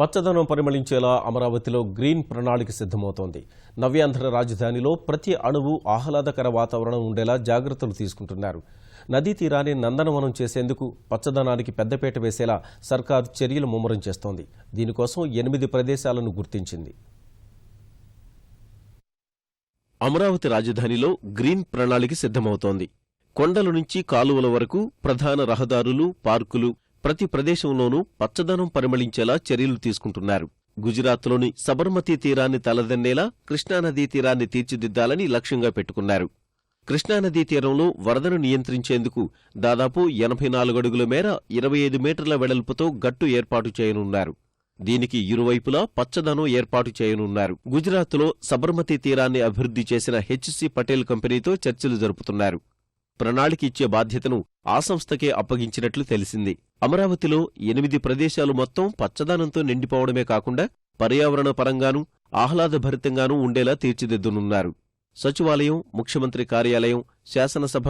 పచ్చదనం పరిమళించేలా అమరావతిలో గ్రీన్ ప్రణాళిక సిద్ధమవుతోంది. నవ్యాంధ్ర రాజధానిలో ప్రతి అణువు ఆహ్లాదకర వాతావరణం ఉండేలా జాగ్రత్తలు తీసుకుంటున్నారు. నదీ తీరాన్ని నందనవనం చేసేందుకు పచ్చదనానికి పెద్దపీట వేసేలా సర్కారు చర్యలు ముమ్మరం చేస్తోంది. దీనికోసం ఎనిమిది ప్రదేశాలను గుర్తించింది. అమరావతి రాజధానిలో గ్రీన్ ప్రణాళిక సిద్ధమవుతోంది. కొండల నుంచి కాలువల వరకు ప్రధాన రహదారులు పార్కులు ప్రతి ప్రదేశంలోనూ పచ్చదనం పరిమళించేలా చర్యలు తీసుకుంటున్నారు. గుజరాత్లోని సబర్మతీ తీరాన్ని తలదన్నేలా కృష్ణానదీ తీరాన్ని తీర్చిదిద్దాలని లక్ష్యంగా పెట్టుకున్నారు. కృష్ణానదీ తీరంలో వరదను నియంత్రించేందుకు దాదాపు ఎనభై నాలుగడుగుల మేర ఇరవై ఐదు మీటర్ల వెడల్పుతో గట్టు ఏర్పాటు చేయనున్నారు. దీనికి ఇరువైపులా పచ్చదనం ఏర్పాటు చేయనున్నారు. గుజరాత్లో సబర్మతీ తీరాన్ని అభివృద్ధి చేసిన హెచ్సి పటేల్ కంపెనీతో చర్చలు జరుపుతున్నారు. ప్రణాళిక ఇచ్చే బాధ్యతను ఆ సంస్థకే అప్పగించినట్లు తెలిసింది. అమరావతిలో ఎనిమిది ప్రదేశాలు మొత్తం పచ్చదనంతో నిండిపోవడమే కాకుండా పర్యావరణ పరంగానూ ఆహ్లాదభరితంగానూ ఉండేలా తీర్చిదిద్దనున్నారు. సచివాలయం ముఖ్యమంత్రి కార్యాలయం శాసనసభ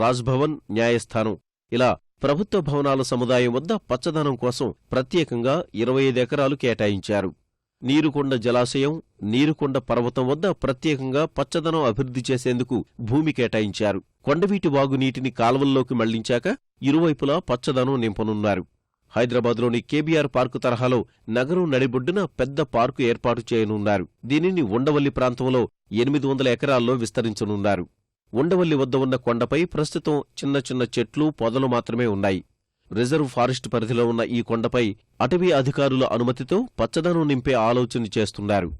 రాజ్భవన్ న్యాయస్థానం. ఇలా ప్రభుత్వ భవనాల సముదాయం వద్ద పచ్చదనం కోసం ప్రత్యేకంగా ఇరవై ఐదు ఎకరాలు కేటాయించారు. నీరుకొండ జలాశయం నీరుకొండ పర్వతం వద్ద ప్రత్యేకంగా పచ్చదనం అభివృద్ధి చేసేందుకు భూమి కేటాయించారు. కొండవీటి వాగు నీటిని కాల్వల్లోకి మళ్ళించాక ఇరువైపులా పచ్చదనం నింపనున్నారు. హైదరాబాద్లోని కేబీఆర్ పార్కు తరహాలో నగరం నడిబొడ్డున పెద్ద పార్కు ఏర్పాటు చేయనున్నారు. దీనిని ఉండవల్లి ప్రాంతంలో ఎనిమిది వందల ఎకరాల్లో విస్తరించనున్నారు. ఉండవల్లి వద్ద ఉన్న కొండపై ప్రస్తుతం చిన్న చిన్న చెట్లు పొదలు మాత్రమే ఉన్నాయి. రిజర్వ్ ఫారెస్ట్ పరిధిలో ఉన్న ఈ కొండపై అటవీ అధికారుల అనుమతితో పచ్చదనం నింపే ఆలోచన చేస్తున్నారు.